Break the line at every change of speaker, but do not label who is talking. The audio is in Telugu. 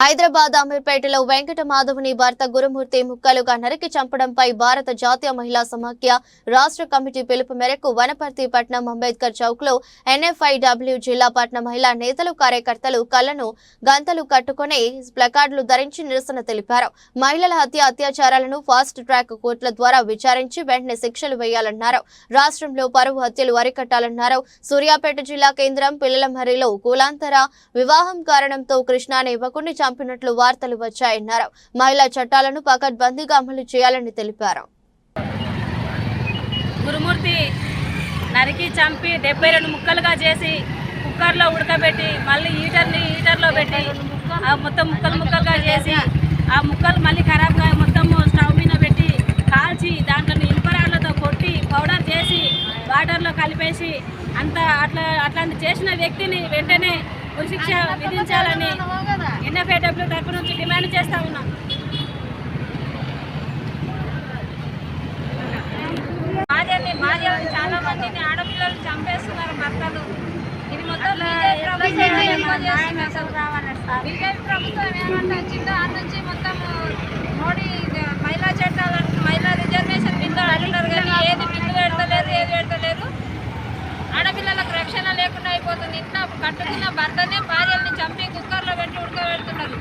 హైదరాబాద్ అమీర్పేటలో వెంకట మాధవుని భర్త గురుమూర్తి ముక్కలుగా నరికి చంపడంపై భారత జాతీయ మహిళా సమాఖ్య రాష్ట్ర కమిటీ పిలుపు మేరకు వనపర్తి పట్నం అంబేద్కర్ చౌక్లో ఎన్ఎఫ్ఐడబ్ల్యూ జిల్లా పట్నం మహిళా నేతలు కార్యకర్తలు కళ్ళను గంతలు కట్టుకుని ప్లకార్డులు ధరించి నిరసన తెలిపారు. మహిళల హత్య అత్యాచారాలను ఫాస్ట్ ట్రాక్ కోర్టుల ద్వారా విచారించి వెంటనే శిక్షలు వేయాలన్నారు. రాష్ట్రంలో పరువు హత్యలు అరికట్టాలన్నారు. సూర్యాపేట జిల్లా కేంద్రం పిల్లలమర్రిలో కులాంతర వివాహం కారణంతో కృష్ణానే ఇవ్వకుండా యువకుడిని చంపినట్లు వార్తలు వచ్చాయన్నారు. మహిళా చట్టాలను పకడ్బందీగా అమలు చేయాలని తెలిపారు.
గురుమూర్తి నరికి చంపి డెబ్బై రెండు ముక్కలుగా చేసి కుక్కర్లో ఉడకబెట్టి మళ్ళీ హీటర్ని హీటర్లో పెట్టి మొత్తం ముక్కలు ముక్కలుగా చేసి ఆ ముక్కలు మళ్ళీ ఖరాబ్గా మొత్తం స్టవ్ మీద పెట్టి కాల్చి దాంట్లో ఇనుపరాళ్ళతో కొట్టి పౌడర్ చేసి వాటర్లో కలిపేసి అంత అట్లా అట్లాంటి చేసిన వ్యక్తిని వెంటనే ఉరిశిక్ష విధించాలని ఎన్ఎఫ్ఏడబ్ల్యూ తరపు నుంచి డిమాండ్ చేస్తా ఉన్నాం. మాదేవి మాదేవి చాలా మందిని ఆడపిల్లలు చంపేస్తున్నారు భర్తలు. ఇది మొత్తం బీజేపీ ప్రభుత్వం ఏమంటే వచ్చిందో ఆ నుంచి మొత్తం మోడీ మహిళా చట్టాలను మహిళా రిజర్వేషన్ బిల్లు అంటున్నారు కానీ ఏది బిల్లు పెడతలేదు ఏది పెడతలేదు. ఆడపిల్లలకు రక్షణ లేకుండా అయిపోతుంది. ఇంట్లో కట్టుకున్న భర్తనే భార్యల్ని చంపి కుక్కర్లో పెట్టి ఉడకబెడుతున్నారు